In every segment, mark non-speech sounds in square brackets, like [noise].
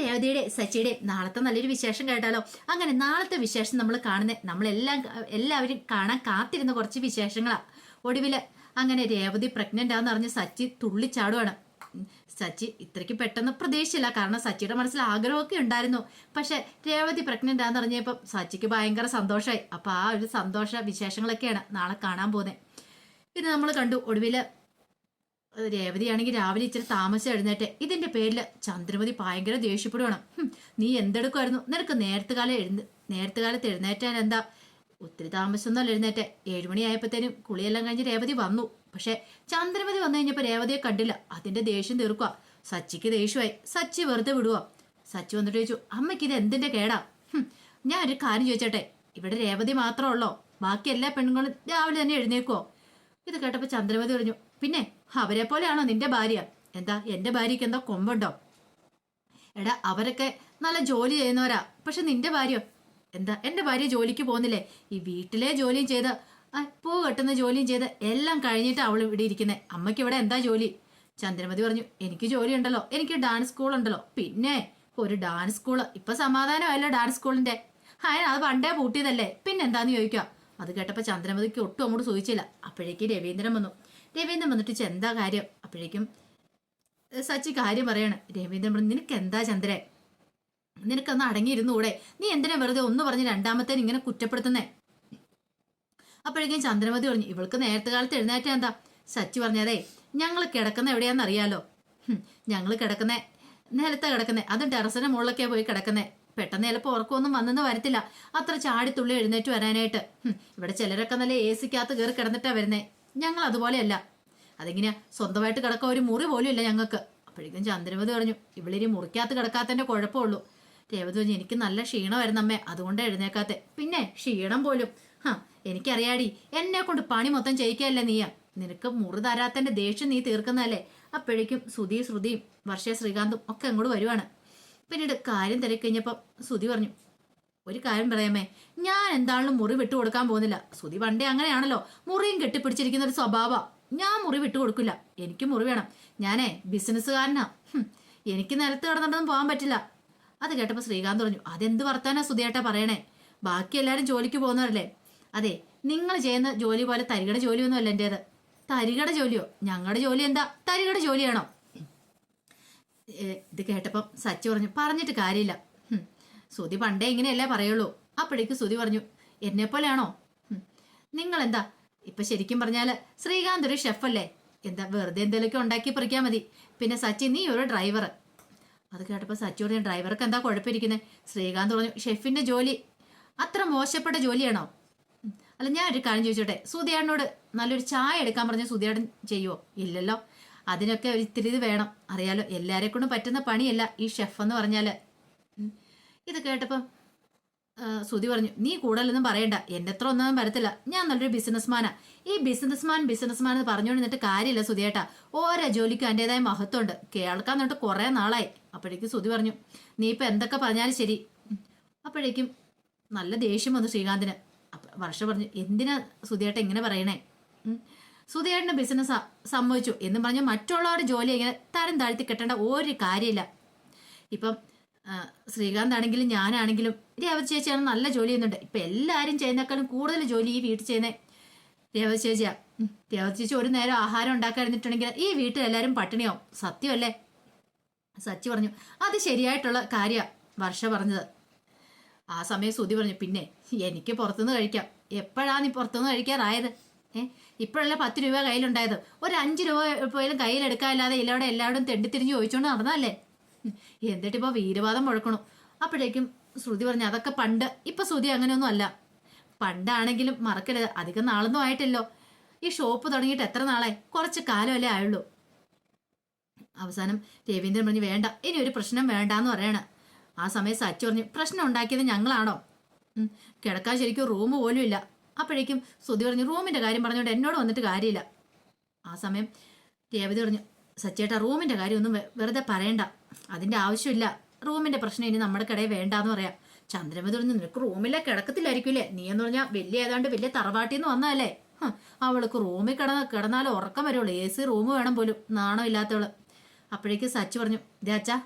രേവതിയുടെ സച്ചിയുടെ നാളത്തെ നല്ലൊരു വിശേഷം കേട്ടാലോ? അങ്ങനെ നാളത്തെ വിശേഷം നമ്മൾ കാണുന്നത് നമ്മളെല്ലാം എല്ലാവരും കാണാൻ കാത്തിരുന്ന കുറച്ച് വിശേഷങ്ങളാ. ഒടുവിൽ അങ്ങനെ രേവതി പ്രഗ്നന്റ് ആണെന്ന് പറഞ്ഞ് സച്ചി തുള്ളിച്ചാടുവാണ് സച്ചി ഇത്രയ്ക്ക് പെട്ടെന്ന് പ്രതീക്ഷയില്ല കാരണം സച്ചിയുടെ മനസ്സിൽ ആഗ്രഹമൊക്കെ ഉണ്ടായിരുന്നു. പക്ഷെ രേവതി പ്രഗ്നന്റ് ആണെന്ന് അറിഞ്ഞപ്പം സച്ചിക്ക് ഭയങ്കര സന്തോഷമായി അപ്പൊ ആ ഒരു സന്തോഷ വിശേഷങ്ങളൊക്കെയാണ് നാളെ കാണാൻ പോകുന്നത് ഇത് നമ്മൾ കണ്ടു ഒടുവിൽ രേവതിയാണെങ്കിൽ രാവിലെ ഇച്ചിരി താമസം എഴുന്നേറ്റ്. ഇതിന്റെ പേരിൽ ചന്ദ്രമതി ഭയങ്കര ദേഷ്യപ്പെടുവാണ്. നീ എന്തെടുക്കുമായിരുന്നു നിനക്ക് നേരത്തെ കാലം എഴുന്ന നേരത്തെ കാലത്ത് എഴുന്നേറ്റാൻ എന്താ? ഒത്തിരി താമസമൊന്നുമല്ല എഴുന്നേറ്റ്. ഏഴുമണിയായപ്പോഴത്തേനും കുളിയെല്ലാം കഴിഞ്ഞ് രേവതി വന്നു. പക്ഷെ ചന്ദ്രമതി വന്നു കഴിഞ്ഞപ്പോൾ രേവതിയെ കണ്ടില്ല. അതിന്റെ ദേഷ്യം തീർക്കുക സച്ചിക്ക് ദേഷ്യമായി. സച്ചി വെറുതെ വിടുക സച്ചി വന്നിട്ട് ചോദിച്ചു അമ്മയ്ക്ക് ഇത് എന്തിന്റെ കേടാ? ഞാൻ ഒരു കാര്യം ചോദിച്ചോട്ടെ. ഇവിടെ രേവതി മാത്രമേ ഉള്ളോ? ബാക്കി എല്ലാ പെണ്ണുങ്ങളും രാവിലെ തന്നെ എഴുന്നേക്കുവോ? ഇത് കേട്ടപ്പോ ചന്ദ്രമതി പറഞ്ഞു പിന്നെ അവരെ പോലെയാണോ നിന്റെ ഭാര്യ? എന്താ എന്റെ ഭാര്യയ്ക്ക് എന്താ കൊമ്പുണ്ടോ? എടാ അവരൊക്കെ നല്ല ജോലി ചെയ്യുന്നവരാ. പക്ഷെ നിന്റെ ഭാര്യ എന്താ എന്റെ ഭാര്യ ജോലിക്ക് പോകുന്നില്ലേ? ഈ വീട്ടിലെ ജോലിയും ചെയ്ത് പൂ കെട്ടുന്ന ജോലിയും ചെയ്ത് എല്ലാം കഴിഞ്ഞിട്ട് അവൾ ഇവിടെ ഇരിക്കുന്നത് അമ്മയ്ക്ക് ഇവിടെ എന്താ ജോലി? ചന്ദ്രമതി പറഞ്ഞു എനിക്ക് ജോലി ഉണ്ടല്ലോ. എനിക്ക് ഡാൻസ് സ്കൂൾ ഉണ്ടല്ലോ. പിന്നെ ഒരു ഡാൻസ് സ്കൂൾ ഇപ്പൊ സമാധാനമല്ലോ ഡാൻസ് സ്കൂളിന്റെ. അയാൾ അത് പണ്ടേ പൂട്ടിയതല്ലേ? പിന്നെന്താന്ന് ചോദിക്കുക അത് കേട്ടപ്പോ ചന്ദ്രമതിക്ക് ഒട്ടും അങ്ങോട്ട് സൂചിച്ചില്ല. അപ്പോഴേക്ക് രവീന്ദ്രൻ വന്നു. രവീന്ദ്രൻ വന്നിട്ട് ചെന്താ കാര്യം? അപ്പോഴേക്കും സച്ചി കാര്യം പറയാണ് രവീന്ദ്രൻ പറഞ്ഞു നിനക്ക് എന്താ ചന്ദ്രൻ നിനക്കൊന്ന് അടങ്ങിയിരുന്നുകൂടെ നീ എന്തിനാ വെറുതെ ഒന്ന് പറഞ്ഞ് രണ്ടാമത്തേന് ഇങ്ങനെ കുറ്റപ്പെടുത്തുന്നേ? അപ്പോഴേക്കും ചന്ദ്രമതി പറഞ്ഞു ഇവൾക്ക് നേരത്തെ കാലത്ത് എഴുന്നേറ്റ എന്താ? സച്ചി പറഞ്ഞതേ ഞങ്ങൾ കിടക്കുന്ന എവിടെയാണെന്ന് അറിയാലോ. ഞങ്ങൾ കിടക്കുന്ന നിലത്താ കിടക്കുന്നേ. അതും ടെറസിന്റെ മുകളിലൊക്കെ പോയി കിടക്കുന്നേ. പെട്ടെന്ന് ചിലപ്പോൾ ഉറക്കമൊന്നും വന്നെന്ന് വരത്തില്ല. അത്ര ചാടിത്തുള്ളി എഴുന്നേറ്റ് വരാനായിട്ട്. ഇവിടെ ചിലരൊക്കെ നല്ല എ സിക്കകത്ത് കയറി കിടന്നിട്ടാ വരുന്നേ. ഞങ്ങൾ അതുപോലെയല്ല അതെങ്ങനെയാ സ്വന്തമായിട്ട് കിടക്കാൻ ഒരു മുറി പോലും ഇല്ല ഞങ്ങൾക്ക്. അപ്പോഴേക്കും ചന്ദ്രമതി പറഞ്ഞു ഇവളിരി മുറിക്കകത്ത് കിടക്കാത്തതിന്റെ കുഴപ്പമുള്ളൂ. രേവതി പറഞ്ഞു എനിക്ക് നല്ല ക്ഷീണമായിരുന്നു അമ്മേ അതുകൊണ്ട് എഴുന്നേക്കാത്തെ. പിന്നെ ക്ഷീണം പോലും. ഹാ എനിക്കറിയാടി എന്നെ കൊണ്ട് പണി മൊത്തം ചെയ്യിക്കല്ലേ നീയാ. നിനക്ക് മുറി തരാത്തന്റെ ദേഷ്യം നീ തീർക്കുന്നതല്ലേ? അപ്പോഴേക്കും സുധി ശ്രുതിയും വർഷ ശ്രീകാന്തും ഒക്കെ അങ്ങോട്ട് വരുവാണ്. പിന്നീട് കാര്യം തിരക്കഴിഞ്ഞപ്പം സുധി പറഞ്ഞു ഒരു കാര്യം പറയാമേ ഞാൻ എന്താണെങ്കിലും മുറി വിട്ടു കൊടുക്കാൻ പോകുന്നില്ല. സുതി പണ്ടേ അങ്ങനെയാണല്ലോ. മുറിയും കെട്ടിപ്പിടിച്ചിരിക്കുന്ന ഒരു സ്വഭാവ. ഞാൻ മുറി വിട്ടു കൊടുക്കില്ല. എനിക്ക് മുറി വേണം. ഞാനേ ബിസിനസ്സുകാരനാ. എനിക്ക് നിലത്ത് കിടന്നിട്ടൊന്നും പോകാൻ പറ്റില്ല. അത് കേട്ടപ്പോൾ ശ്രീകാന്ത് പറഞ്ഞു അതെന്ത് വർത്താനാ സുതിയേട്ടാ പറയണേ? ബാക്കി എല്ലാവരും ജോലിക്ക് പോകുന്നവരല്ലേ? അതെ നിങ്ങൾ ചെയ്യുന്ന ജോലി പോലെ തരികട ജോലിയൊന്നും അല്ല എന്റേത് തരികട ജോലിയോ? ഞങ്ങളുടെ ജോലി എന്താ? തരികട ജോലിയാണോ? ഇത് കേട്ടപ്പം സച്ചി പറഞ്ഞു പറഞ്ഞിട്ട് കാര്യമില്ല. സുധി പണ്ടേ ഇങ്ങനെയല്ലേ പറയുള്ളൂ. അപ്പോഴേക്ക് സുതി പറഞ്ഞു എന്നെ പോലെയാണോ നിങ്ങൾ എന്താ ഇപ്പൊ ശരിക്കും പറഞ്ഞാൽ ശ്രീകാന്ത് ഒരു ഷെഫ് അല്ലേ എന്താ വെറുതെ എന്തെങ്കിലുമൊക്കെ ഉണ്ടാക്കി പറിക്കാൻ മതി. പിന്നെ സച്ചി നീ ഒരു ഡ്രൈവർ അത് കേട്ടപ്പോൾ സച്ചി പറഞ്ഞു ഡ്രൈവർക്ക് എന്താ കുഴപ്പമിരിക്കുന്നത് ശ്രീകാന്ത് പറഞ്ഞു ഷെഫിന്റെ ജോലി. അത്ര മോശപ്പെട്ട ജോലിയാണോ? അല്ല ഞാൻ ഒരു കാര്യം ചോദിച്ചോട്ടെ. സുധിയാടിനോട് നല്ലൊരു ചായ എടുക്കാൻ പറഞ്ഞ സുധിയാടൻ ചെയ്യുവോ? ഇല്ലല്ലോ. അതിനൊക്കെ ഒരു ഇത്തിരി ഇത് വേണം. അറിയാലോ എല്ലാരെ കൊണ്ടും പറ്റുന്ന പണിയല്ല ഈ ഷെഫ് എന്ന് പറഞ്ഞാൽ. ഉം. ഇത് കേട്ടപ്പം സുതി പറഞ്ഞു നീ കൂടുതലൊന്നും പറയണ്ട. എന്റെ അത്ര ഒന്നും വരത്തില്ല. ഞാൻ നല്ലൊരു ബിസിനസ്മാനാ ഈ ബിസിനസ്മാൻ ബിസിനസ്മാൻ എന്ന് പറഞ്ഞുകൊണ്ടിരുന്നിട്ട് കാര്യമില്ല സുതിയേട്ടാ ഓരോ ജോലിക്കും അതിന്റെതായ മഹത്വമുണ്ട്. കേൾക്കാൻ തൊട്ട് കുറേ നാളായി. അപ്പോഴേക്കും സുതി പറഞ്ഞു നീ ഇപ്പൊ എന്തൊക്കെ പറഞ്ഞാലും ശരി. അപ്പോഴേക്കും നല്ല ദേഷ്യം വന്നു ശ്രീകാന്തിന്. വർഷ പറഞ്ഞു എന്തിനാ സുതിയേട്ട ഇങ്ങനെ പറയണേ? സുതിയേട്ടന്റെ ബിസിനസ് സംഭവിച്ചു എന്ന് പറഞ്ഞാൽ മറ്റുള്ളവരുടെ ജോലി ഇങ്ങനെ തരം താഴ്ത്തി കെട്ടേണ്ട ഒരു കാര്യമില്ല. ഇപ്പം ശ്രീകാന്ത് ആണെങ്കിലും ഞാനാണെങ്കിലും രേവതി ചേച്ചിയാണ് നല്ല ജോലി ചെയ്യുന്നുണ്ട്. ഇപ്പൊ എല്ലാവരും ചെയ്യുന്നേക്കാളും കൂടുതൽ ജോലി ഈ വീട്ടിൽ ചെയ്യുന്നത് രേവതി ചേച്ചിയാ രേവതി ചേച്ചി ഒരു നേരം ആഹാരം ഉണ്ടാക്കാതിരുന്നിട്ടുണ്ടെങ്കിൽ ഈ വീട്ടിൽ എല്ലാവരും പട്ടിണിയാവും. സത്യമല്ലേ? സച്ചി പറഞ്ഞു അത് ശരിയായിട്ടുള്ള കാര്യ വർഷ പറഞ്ഞത്. ആ സമയം സുതി പറഞ്ഞു പിന്നെ എനിക്ക് പുറത്തുനിന്ന് കഴിക്കാം. എപ്പോഴാണ് നീ പുറത്തുനിന്ന് കഴിക്കാറായത്? ഏ ഇപ്പോഴല്ല പത്ത് രൂപ കയ്യിലുണ്ടായത്. ഒരു അഞ്ച് രൂപ പോയാലും കയ്യിലെടുക്കാല്ലാതെ ഇല്ലവിടെ എല്ലാവരും തെണ്ടിത്തിരിഞ്ഞ് ചോദിച്ചുകൊണ്ട് നടന്നതല്ലേ? ഉം. എന്നിട്ടിപ്പോ വീരവാദം മുഴക്കണു. അപ്പോഴേക്കും ശ്രുതി പറഞ്ഞു അതൊക്കെ പണ്ട്. ഇപ്പൊ ശ്രുതി അങ്ങനെയൊന്നും അല്ല. പണ്ടാണെങ്കിലും മറക്കരുത്. അധികം നാളൊന്നും ആയിട്ടില്ലോ. ഈ ഷോപ്പ് തുടങ്ങിയിട്ട് എത്ര നാളായി? കുറച്ച് കാലമല്ലേ ആയുള്ളൂ. അവസാനം രവീന്ദ്രൻ പറഞ്ഞു വേണ്ട. ഇനി ഒരു പ്രശ്നം വേണ്ടാന്ന് പറയണ. ആ സമയം സച്ചു പറഞ്ഞു പ്രശ്നം ഉണ്ടാക്കിയത് ഞങ്ങളാണോ? കിടക്കാൻ ശരിക്കും റൂം പോലും ഇല്ല. അപ്പോഴേക്കും സുധി പറഞ്ഞു റൂമിന്റെ കാര്യം പറഞ്ഞുകൊണ്ട് എന്നോട് വന്നിട്ട് കാര്യമില്ല. ആ സമയം രേവതി പറഞ്ഞു സച്ചേട്ടാ കാര്യം ഒന്നും വെറുതെ പറയണ്ട. അതിന്റെ ആവശ്യമില്ല. റൂമിന്റെ പ്രശ്നം ഇനി നമ്മുടെ കടയിൽ വേണ്ടാന്ന് പറയാം. ചന്ദ്രമതി നിനക്ക് റൂമിലെ കിടക്കത്തില്ലായിരിക്കില്ലേ നീ എന്ന് പറഞ്ഞാൽ വലിയ ഏതാണ്ട് വലിയ തറവാട്ടിൽ വന്നതല്ലേ? അവൾക്ക് റൂമിൽ കിടന്ന കിടന്നാൽ ഉറക്കം വരുള്ളൂ. എ സി റൂം വേണം പോലും നാണം ഇല്ലാത്തവൾ. അപ്പോഴേക്ക് സച്ചു പറഞ്ഞു രാച്ചാ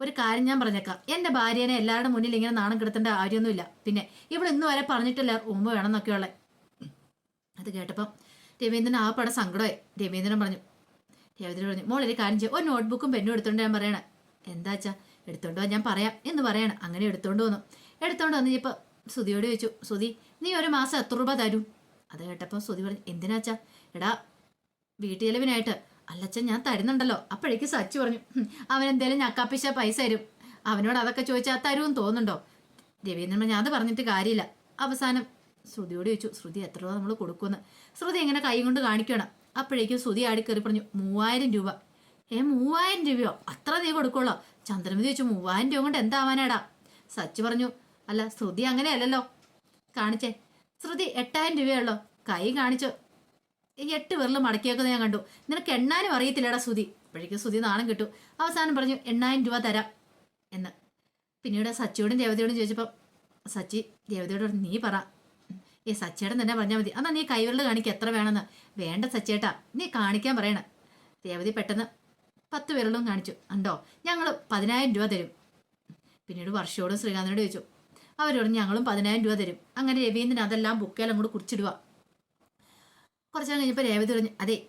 ഒരു കാര്യം ഞാൻ പറഞ്ഞേക്കാം. എന്റെ ഭാര്യേനെ എല്ലാവരുടെ മുന്നിൽ ഇങ്ങനെ നാണം കിടത്തേണ്ട കാര്യമൊന്നുമില്ല. പിന്നെ ഇവിടെ ഇന്ന് വരെ പറഞ്ഞിട്ടില്ല ഉമ്മ വേണമെന്നൊക്കെയുള്ള അത് കേട്ടപ്പം രവീന്ദ്രൻ ആ പടം സങ്കടമായി. രവീന്ദ്രൻ പറഞ്ഞു രവീന്ദ്രൻ പറഞ്ഞു മോളൊരു കാര്യം ചെയ്യും. ഒരു നോട്ട്ബുക്കും പെന്നും എടുത്തോണ്ട് ഞാൻ പറയണേ. എന്താച്ചാ എടുത്തോണ്ട് ഞാൻ പറയാം എന്ന് പറയണം. അങ്ങനെ എടുത്തോണ്ട് വന്നു. എടുത്തോണ്ട് വന്ന് ഇപ്പൊ സുതിയോട് ചോദിച്ചു സുതി നീ ഒരു മാസം എത്ര രൂപ തരും? അത് കേട്ടപ്പോൾ സുതി പറഞ്ഞു എന്തിനാച്ചാ? എടാ വീട്ടു ചെലവിനായിട്ട് അല്ലച്ചൻ ഞാൻ തരുന്നുണ്ടല്ലോ. അപ്പോഴേക്ക് സച്ചു പറഞ്ഞു "ഹും, അവൻ എന്തേലും ഞക്കാപ്പിശ പൈസ തരും. അവനോട് അതൊക്കെ ചോദിച്ചാൽ തരുമെന്ന് തോന്നുന്നുണ്ടോ? രവീന്ദ്രൻ ഞാൻ അത് പറഞ്ഞിട്ട് കാര്യമില്ല. അവസാനം ശ്രുതിയോട് ചോദിച്ചു ശ്രുതി എത്ര രൂപ നമ്മൾ കൊടുക്കുമെന്ന്? ശ്രുതി എങ്ങനെ കൈ കൊണ്ട് കാണിക്കണം അപ്പോഴേക്കും ശ്രുതി ആടിക്കറി പറഞ്ഞു മൂവായിരം രൂപ. ഏ മൂവായിരം രൂപയോ? അത്ര നീ കൊടുക്കുള്ളോ. ചന്ദ്രമതി ചോദിച്ചു മൂവായിരം രൂപ കൊണ്ട് എന്താവാനാടാ? സച്ച് പറഞ്ഞു അല്ല ശ്രുതി അങ്ങനെയല്ലല്ലോ. കാണിച്ചേ. ശ്രുതി എട്ടായിരം രൂപയുള്ളോ കൈ കാണിച്ചു. എട്ട് വിരൽ മടക്കിയേക്കുന്നത് ഞാൻ കണ്ടു. നിനക്ക് എണ്ണാനും അറിയത്തില്ലടാ ശ്രുതി. അപ്പോഴേക്കും ശ്രുതി നാണം കിട്ടു. അവസാനം പറഞ്ഞു എണ്ണായിരം രൂപ തരാം. എന്ന്. പിന്നീട് സച്ചിയോടും ദേവതയോടും ചോദിച്ചപ്പോൾ സച്ചി ദേവതയോട് നീ പറ. ഏ സച്ചേട്ടൻ തന്നെ പറഞ്ഞാൽ മതി. അന്നാ നീ കൈവിരൽ കാണിക്കുക എത്ര വേണമെന്ന്. വേണ്ട സച്ചേട്ടാ നീ കാണിക്കാൻ പറയണേ. ദേവതി പെട്ടെന്ന് പത്ത് വിരലും കാണിച്ചു. ഉണ്ടോ ഞങ്ങൾ പതിനായിരം രൂപ തരും. പിന്നീട് വർഷയോടും ശ്രീകാന്തിനോട് ചോദിച്ചു. അവരോട് ഞങ്ങളും പതിനായിരം രൂപ തരും. അങ്ങനെ രവീന്ദ്രൻ അതെല്ലാം ബുക്കേലും കൂടെ കുറിച്ചിടുക. കുറച്ചു കഴിഞ്ഞപ്പോൾ രേവതി പറഞ്ഞു അതെ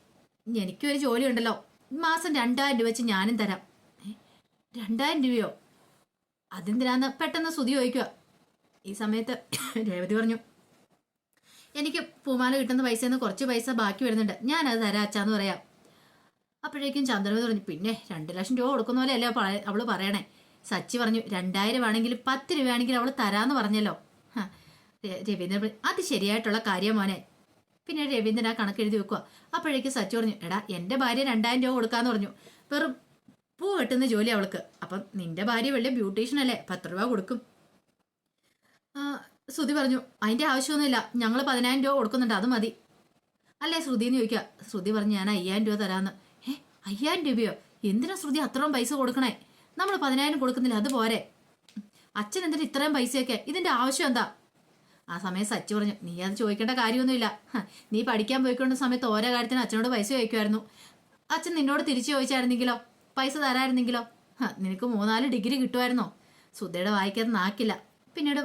എനിക്കും ഒരു ജോലി ഉണ്ടല്ലോ. മാസം രണ്ടായിരം രൂപ വെച്ച് ഞാനും തരാം. രണ്ടായിരം രൂപയോ? അതെന്തിനാന്ന് പെട്ടെന്ന് സ്തുതി ചോദിക്കുക. ഈ സമയത്ത് [coughs] രേവതി പറഞ്ഞു എനിക്ക് പൂമാല കിട്ടുന്ന പൈസയിൽ നിന്ന് കുറച്ച് പൈസ ബാക്കി വരുന്നുണ്ട്. ഞാനത് തരാച്ചാന്ന് പറയാം. അപ്പോഴേക്കും ചന്ദ്രമതി പറഞ്ഞു പിന്നെ രണ്ട് ലക്ഷം രൂപ കൊടുക്കുന്ന പോലെ അല്ലേ അവൾ പറയണേ? സച്ചി പറഞ്ഞു രണ്ടായിരം ആണെങ്കിലും പത്ത് രൂപയാണെങ്കിലും അവൾ തരാന്ന് പറഞ്ഞല്ലോ. രവീന്ദ്രൻ അത് ശരിയായിട്ടുള്ള കാര്യം മോനെ. പിന്നെ രവീന്ദ്രൻ ആ കണക്ക് എഴുതി വെക്കുക അപ്പോഴേക്കും സച്ചു പറഞ്ഞു എടാ എന്റെ ഭാര്യ രണ്ടായിരം രൂപ കൊടുക്കാന്ന് പറഞ്ഞു. വെറും പൂ വെട്ടുന്ന ജോലി അവൾക്ക്. അപ്പം നിന്റെ ഭാര്യ വലിയ ബ്യൂട്ടീഷ്യൻ അല്ലേ പത്ത് രൂപ കൊടുക്കും? ശ്രുതി പറഞ്ഞു അതിന്റെ ആവശ്യമൊന്നുമില്ല. ഞങ്ങൾ പതിനായിരം രൂപ കൊടുക്കുന്നുണ്ട് അത് മതി. അല്ലേ ശ്രുതി? എന്ന് ചോദിക്കുക ശ്രുതി പറഞ്ഞു ഞാൻ അയ്യായിരം രൂപ തരാന്ന്. ഏ അയ്യായിരം രൂപയോ? എന്തിനാ ശ്രുതി അത്രയും പൈസ കൊടുക്കണേ? നമ്മൾ പതിനായിരം കൊടുക്കുന്നില്ല അത് പോരെ. അച്ഛൻ എന്തിനാ ഇത്രയും പൈസയൊക്കെ? ഇതിന്റെ ആവശ്യം എന്താ? ആ സമയം സച്ചി പറഞ്ഞു നീ അത് ചോദിക്കേണ്ട കാര്യമൊന്നുമില്ല. നീ പഠിക്കാൻ പോയിക്കൊണ്ട സമയത്ത് ഓരോ കാര്യത്തിന് അച്ഛനോട് പൈസ ചോദിക്കുമായിരുന്നു. അച്ഛൻ നിന്നോട് തിരിച്ചു ചോദിച്ചായിരുന്നെങ്കിലോ? പൈസ തരായിരുന്നെങ്കിലോ നിനക്ക് മൂന്നാൽ ഡിഗ്രി കിട്ടുമായിരുന്നോ? സുധയുടെ വായിക്കാതെ നാക്കില്ല. പിന്നീട്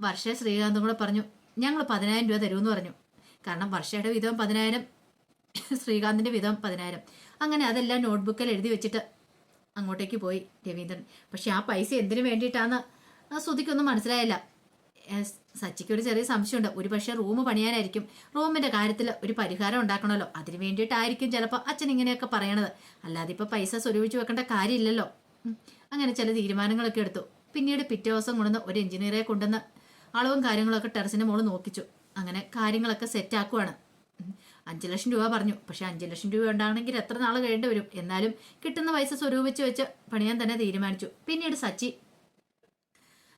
വർഷ ശ്രീകാന്തും കൂടെ പറഞ്ഞു ഞങ്ങൾ പതിനായിരം രൂപ തരുമെന്ന് പറഞ്ഞു. കാരണം വർഷയുടെ വിധം പതിനായിരം ശ്രീകാന്തിന്റെ വിധം പതിനായിരം. അങ്ങനെ അതെല്ലാം നോട്ട്ബുക്കിൽ എഴുതി വെച്ചിട്ട് അങ്ങോട്ടേക്ക് പോയി രവീന്ദ്രൻ. പക്ഷെ ആ പൈസ എന്തിനു വേണ്ടിയിട്ടാന്ന് ശ്രുതിക്കൊന്നും മനസ്സിലായില്ല. സച്ചിക്ക് ഒരു ചെറിയ സംശയമുണ്ട്. ഒരു പക്ഷേ റൂം പണിയാനായിരിക്കും. റൂമിന്റെ കാര്യത്തിൽ ഒരു പരിഹാരം ഉണ്ടാക്കണമല്ലോ. അതിന് വേണ്ടിയിട്ടായിരിക്കും ചിലപ്പോൾ അച്ഛൻ ഇങ്ങനെയൊക്കെ പറയണത്. അല്ലാതെ ഇപ്പൊ പൈസ സ്വരൂപിച്ച് വെക്കേണ്ട കാര്യമില്ലല്ലോ. അങ്ങനെ ചില തീരുമാനങ്ങളൊക്കെ എടുത്തു. പിന്നീട് പിറ്റേ ദിവസം കൊണ്ടുവന്ന് ഒരു എഞ്ചിനീയറെ കൊണ്ടുവന്ന് അളവും കാര്യങ്ങളൊക്കെ ടെറസിന്റെ മോൾ നോക്കിച്ചു. അങ്ങനെ കാര്യങ്ങളൊക്കെ സെറ്റ് ആക്കുവാണ് ഉം. അഞ്ച് ലക്ഷം രൂപ പറഞ്ഞു. പക്ഷെ അഞ്ച് ലക്ഷം രൂപ ഉണ്ടാകണമെങ്കിൽ എത്ര നാൾ കഴിയേണ്ടി വരും? എന്നാലും കിട്ടുന്ന പൈസ സ്വരൂപിച്ച് വെച്ച് പണിയാൻ തന്നെ തീരുമാനിച്ചു. പിന്നീട് സച്ചി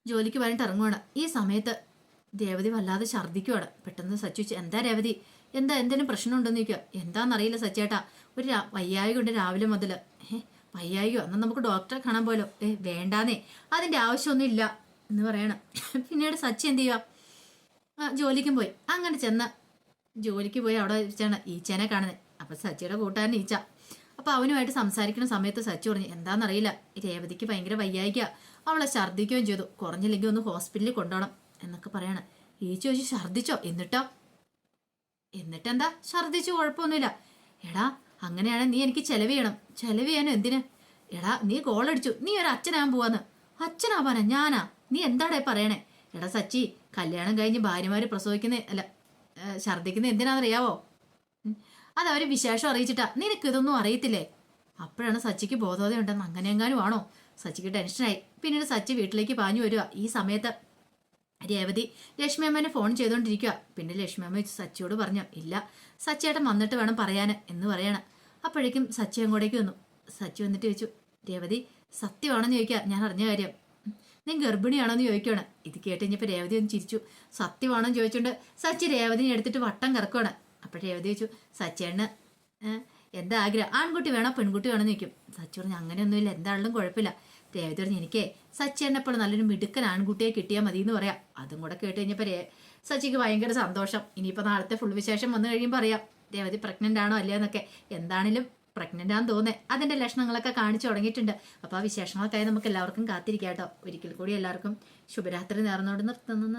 ജോലിക്ക് പറഞ്ഞിട്ട് ഇറങ്ങുവാണ്. ഈ സമയത്ത് രേവതി വല്ലാതെ ഛർദ്ദിക്കുവാണ്. പെട്ടെന്ന് സച്ചി എന്താ രേവതി? എന്താ എന്തെങ്കിലും പ്രശ്നമുണ്ടെന്ന് ചോദിക്കുക. എന്താണെന്നറിയില്ല സച്ചേട്ടാ ഒരു വയ്യായിക ഉണ്ട് രാവിലെ മുതൽ ഏഹ് വയ്യായികയോ എന്നാൽ നമുക്ക് ഡോക്ടറെ കാണാൻ പോലോ ഏ വേണ്ടാന്നേ. അതിന്റെ ആവശ്യമൊന്നും ഇല്ല എന്ന് പറയണം. പിന്നീട് സച്ചി എന്ത് ചെയ്യുക ജോലിക്കും പോയി. അങ്ങനെ ചെന്ന് ജോലിക്ക് പോയി അവിടെ വെച്ചാണ് ഈച്ചേനെ കാണുന്നത് അപ്പൊ സച്ചിയുടെ കൂട്ടുകാരൻ ഈച്ച. അപ്പൊ അവനുമായിട്ട് സംസാരിക്കുന്ന സമയത്ത് സച്ചി പറഞ്ഞു എന്താണെന്നറിയില്ല രേവതിക്ക് ഭയങ്കര വയ്യായിക്കുക അവളെ ഛർദ്ദിക്കുകയും ചെയ്തു. കുറഞ്ഞില്ലെങ്കിൽ ഒന്ന് ഹോസ്പിറ്റലിൽ കൊണ്ടുപോകണം എന്നൊക്കെ പറയണം. ഈച്ച ചോദിച്ചു ഛർദ്ദിച്ചോ? എന്നിട്ടോ? എന്നിട്ടെന്താ? ഛർദ്ദിച്ചു കുഴപ്പമൊന്നുമില്ല. എടാ അങ്ങനെയാണ് നീ എനിക്ക് ചെലവ് ചെയ്യണം. ചെലവ് ചെയ്യാനോ? എന്തിന്? എടാ നീ ഗോളടിച്ചു നീ ഒരു അച്ഛനാകാൻ പോവാന്ന്. അച്ഛനാവാനാ ഞാനാ? നീ എന്താടേ പറയണേ? എടാ സച്ചി കല്യാണം കഴിഞ്ഞ് ഭാര്യമാര് പ്രസവിക്കുന്നേ അല്ല ഛർദ്ദിക്കുന്ന എന്തിനാണെന്നറിയാവോ? അതവർ വിശേഷം അറിയിച്ചിട്ടാ നിനക്ക് ഇതൊന്നും അറിയത്തില്ലേ? അപ്പോഴാണ് സച്ചിക്ക് ബോധോദയം ഉണ്ടെന്ന് അങ്ങനെയെങ്ങാനും ആണോ? സച്ചിക്ക് ടെൻഷനായി. പിന്നീട് സച്ചി വീട്ടിലേക്ക് പാഞ്ഞു വരിക ഈ സമയത്ത് രേവതി ലക്ഷ്മി അമ്മേനെ ഫോൺ ചെയ്തുകൊണ്ടിരിക്കുക പിന്നെ ലക്ഷ്മി അമ്മ സച്ചിയോട് പറഞ്ഞു ഇല്ല സച്ചിയേട്ടൻ വന്നിട്ട് വേണം പറയാൻ എന്ന് പറയണം. അപ്പോഴേക്കും സച്ചി അങ്ങോട്ടേക്ക് വന്നു. സച്ചി വന്നിട്ട് ചോദിച്ചു രേവതി സത്യമാണെന്ന് ചോദിക്കുക ഞാൻ അറിഞ്ഞ കാര്യം. "ഉം, നീ ഗർഭിണിയാണോന്ന് ചോദിക്കുകയാണ് ഇത് കേട്ട് കഴിഞ്ഞപ്പോൾ രേവതി ഒന്ന് ചിരിച്ചു. സത്യമാണെന്ന് ചോദിച്ചുകൊണ്ട് സച്ചി രേവതിനെ എടുത്തിട്ട് വട്ടം കറക്കുവാണ്. അപ്പോൾ രേവതി ചോദിച്ചു സച്ചേണ് എന്താ ആഗ്രഹം? ആൺകുട്ടി വേണോ പെൺകുട്ടി വേണോ എന്ന് ചോദിക്കും. സച്ചി പറഞ്ഞു അങ്ങനെയൊന്നുമില്ല എന്താണെങ്കിലും കുഴപ്പമില്ല. രേവതി പറഞ്ഞു എനിക്ക് സച്ചേണ്ണപ്പോൾ നല്ലൊരു മിടുക്കൻ ആൺകുട്ടിയെ കിട്ടിയാൽ മതി എന്ന് പറയാം. അതും കൂടെ കേട്ട് കഴിഞ്ഞപ്പോൾ സച്ചിക്ക് ഭയങ്കര സന്തോഷം. ഇനിയിപ്പോൾ നാളത്തെ ഫുൾ വിശേഷം വന്നു കഴിയുമ്പോൾ അറിയാം രേവതി പ്രഗ്നന്റ് ആണോ അല്ലേ എന്നൊക്കെ എന്താണെങ്കിലും പ്രഗ്നന്റ് ആണെന്ന് തോന്നേ അതിന്റെ ലക്ഷണങ്ങളൊക്കെ കാണിച്ചു തുടങ്ങിയിട്ടുണ്ട്. അപ്പോൾ ആ വിശേഷങ്ങളൊക്കെ നമുക്ക് എല്ലാവർക്കും കാത്തിരിക്കാം കേട്ടോ. ഒരിക്കൽ കൂടി എല്ലാവർക്കും ശുഭരാത്രി നേർന്നോട് നിർത്തുന്നു.